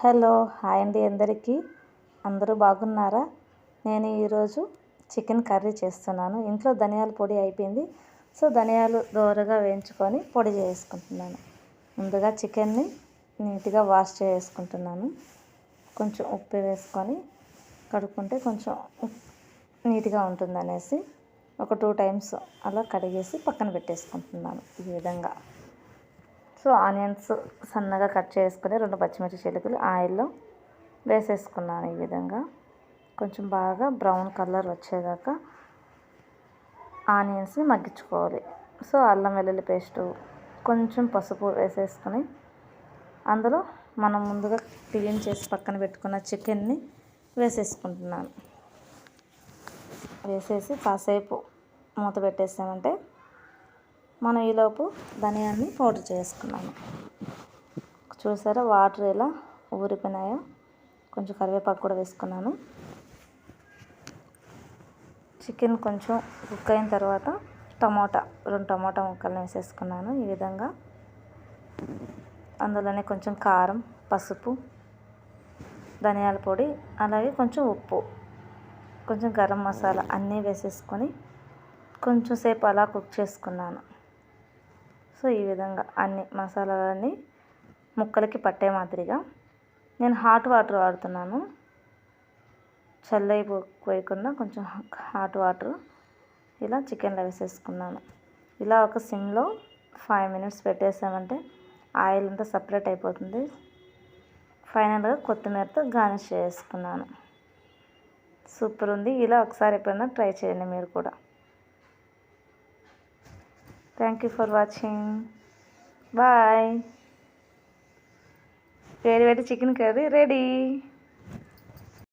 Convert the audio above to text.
Hello hi అండి అందరికీ. అందరూ బాగున్నారా? నేను ఈరోజు చికెన్ కర్రీ చేస్తున్నాను. ఇంట్లో ధనియాల పొడి అయిపోయింది. సో ధనియాలు దోరగా వేయించుకొని పొడి చేసుకుంటున్నాను. ముందుగా చికెన్ని నీట్గా వాష్ చేసుకుంటున్నాను. కొంచెం ఉప్పు వేసుకొని కడుక్కుంటే కొంచెం నీట్గా ఉంటుందనేసి ఒక టూ టైమ్స్ అలా కడిగేసి పక్కన పెట్టేసుకుంటున్నాను ఈ విధంగా. సో ఆనియన్స్ సన్నగా కట్ చేసుకుని రెండు పచ్చిమిర్చి చిలుకలు ఆయిల్లో వేసేసుకున్నాను ఈ విధంగా. కొంచెం బాగా బ్రౌన్ కలర్ వచ్చేదాకా ఆనియన్స్ని మగ్గించుకోవాలి. సో అల్లం వెల్లుల్లి పేస్టు కొంచెం పసుపు వేసేసుకొని అందులో మనం ముందుగా క్లీన్ చేసి పక్కన పెట్టుకున్న చికెన్ని వేసేసుకుంటున్నాను. వేసేసి కాసేపు మూత పెట్టేసామంటే మనం ఈలోపు ధనియాన్ని పౌడర్ చేసుకున్నాము. చూసారా వాటర్ ఎలా ఊరిపోయినాయో? కొంచెం కరివేపాకు కూడా వేసుకున్నాను. చికెన్ కొంచెం కుక్ అయిన తర్వాత టమోటా రెండు టమోటా ముక్కలను వేసేసుకున్నాను ఈ విధంగా. అందులోనే కొంచెం కారం పసుపు ధనియాల పొడి అలాగే కొంచెం ఉప్పు కొంచెం గరం మసాలా అన్నీ వేసేసుకొని కొంచెం సేపు అలా కుక్ చేసుకున్నాను. సో ఈ విధంగా అన్ని మసాలాలన్నీ ముక్కలకి పట్టే మాదిరిగా నేను హాట్ వాటర్ వాడుతున్నాను. చల్లై పోయకుండా కొంచెం హాట్ వాటర్ ఇలా చికెన్లో వేసేసుకున్నాను. ఇలా ఒక సిమ్లో ఫైవ్ మినిట్స్ పెట్టేసామంటే ఆయిల్ అంతా సపరేట్ అయిపోతుంది. ఫైనల్గా కొత్తిమీరతో గార్నిష్ చేసుకున్నాను. సూపర్ ఉంది. ఇలా ఒకసారి ఎప్పుడైనా ట్రై చేయండి మీరు కూడా. Thank you for watching bye వేడి వేడి చికెన్ కర్రీ రెడీ